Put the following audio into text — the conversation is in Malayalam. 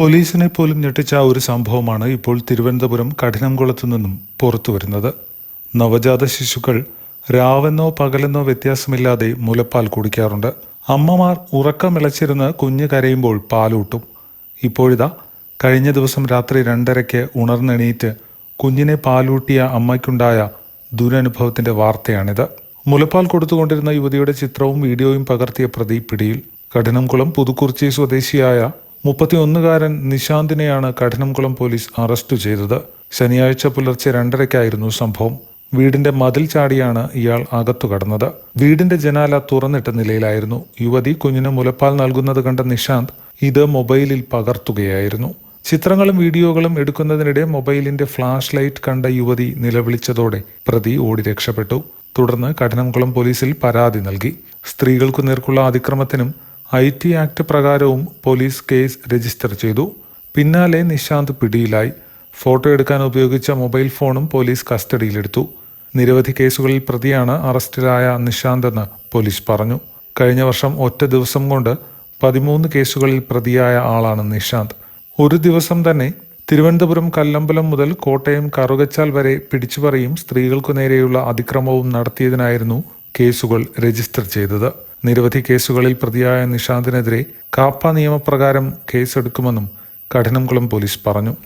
പോലീസിനെ പോലും ഞെട്ടിച്ച ഒരു സംഭവമാണ് ഇപ്പോൾ തിരുവനന്തപുരം കഠിനംകുളത്തു നിന്നും പുറത്തുവരുന്നത് നവജാത ശിശുക്കൾ രാവെന്നോ പകലെന്നോ വ്യത്യാസമില്ലാതെ മുലപ്പാൽ കുടിക്കാറുണ്ട്. അമ്മമാർ ഉറക്കമിളച്ചിരുന്ന് കുഞ്ഞ് കരയുമ്പോൾ പാലൂട്ടും. ഇപ്പോഴിതാ കഴിഞ്ഞ ദിവസം രാത്രി രണ്ടരയ്ക്ക് ഉണർന്നെണീറ്റ് കുഞ്ഞിനെ പാലൂട്ടിയ അമ്മയ്ക്കുണ്ടായ ദുരനുഭവത്തിന്റെ വാർത്തയാണിത്. മുലപ്പാൽ കൊടുത്തുകൊണ്ടിരുന്ന യുവതിയുടെ ചിത്രവും വീഡിയോയും പകർത്തിയ പ്രതി പിടിയിൽ. കഠിനംകുളം പുതുക്കുറിച്ചി സ്വദേശിയായ മുപ്പത്തിയൊന്നുകാരൻ നിശാന്തിനെയാണ് കഠിനംകുളം പോലീസ് അറസ്റ്റ് ചെയ്തത്. ശനിയാഴ്ച പുലർച്ചെ രണ്ടരയ്ക്കായിരുന്നു സംഭവം. വീടിന്റെ മതിൽ ചാടിയാണ് ഇയാൾ അകത്തു കടന്നത്. വീടിന്റെ ജനാല തുറന്നിട്ട നിലയിലായിരുന്നു. യുവതി കുഞ്ഞിന് മുലപ്പാൽ നൽകുന്നത് കണ്ട നിശാന്ത് ഇത് മൊബൈലിൽ പകർത്തുകയായിരുന്നു. ചിത്രങ്ങളും വീഡിയോകളും എടുക്കുന്നതിനിടെ മൊബൈലിന്റെ ഫ്ലാഷ് ലൈറ്റ് കണ്ട യുവതി നിലവിളിച്ചതോടെ പ്രതി ഓടി രക്ഷപ്പെട്ടു. തുടർന്ന് കഠിനംകുളം പോലീസിൽ പരാതി നൽകി. സ്ത്രീകൾക്കു നേർക്കുള്ള അതിക്രമത്തിനും ഐ ടി ആക്ട് പ്രകാരവും പോലീസ് കേസ് രജിസ്റ്റർ ചെയ്തു. പിന്നാലെ നിശാന്ത് പിടിയിലായി. ഫോട്ടോ എടുക്കാൻ ഉപയോഗിച്ച മൊബൈൽ ഫോണും പോലീസ് കസ്റ്റഡിയിലെടുത്തു. നിരവധി കേസുകളിൽ പ്രതിയാണ് അറസ്റ്റിലായ നിശാന്ത് എന്ന് പോലീസ് പറഞ്ഞു. കഴിഞ്ഞ വർഷം ഒറ്റ ദിവസം കൊണ്ട് പതിമൂന്ന് കേസുകളിൽ പ്രതിയായ ആളാണ് നിശാന്ത്. ഒരു ദിവസം തന്നെ തിരുവനന്തപുരം കല്ലമ്പലം മുതൽ കോട്ടയം കറുകച്ചാൽ വരെ പിടിച്ചുപറിയും സ്ത്രീകൾക്കു നേരെയുള്ള അതിക്രമവും നടത്തിയതിനായിരുന്നു കേസുകൾ രജിസ്റ്റർ ചെയ്തത്. നിരവധി കേസുകളിൽ പ്രതിയായ നിഷാന്തിനെതിരെ കാപ്പ നിയമപ്രകാരം കേസെടുക്കുമെന്നും കഠിനംകുളം പോലീസ് പറഞ്ഞു.